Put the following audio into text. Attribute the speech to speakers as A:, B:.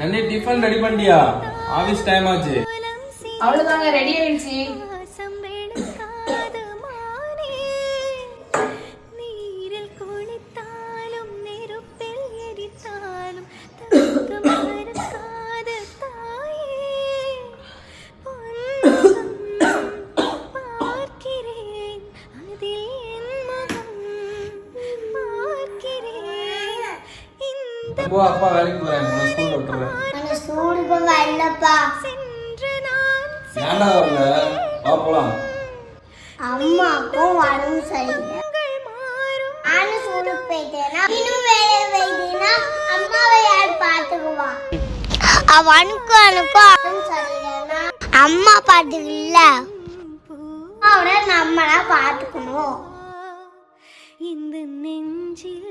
A: ஜல்லி tiffin ready பண்ணியா office time ஆச்சு.
B: அவ்வளவுதாங்க ரெடி ஆயிடுச்சு.
A: போ அப்பா வேலைக்கு போறேன். உன்னை ஸ்கூல்ல விட்டுறேன்.
C: அந்த சூடுக்கு வரலப்பா.
D: சென்று நான்
A: ஏன்டா வரல? வா போலாம்.
C: அம்மாக்கும் உடம்பு சரியில்லை. நானும் இன்னும் வேலை வைத்தீங்கன்னா அம்மாவை யார் பார்த்துக்குவா? அவனுக்கும் எனக்கும் சரியில்லைன்னா அம்மா பார்த்துக்கல. அவரை நம்மளா பார்த்துக்கணும்.
D: இந்த நெஞ்சில்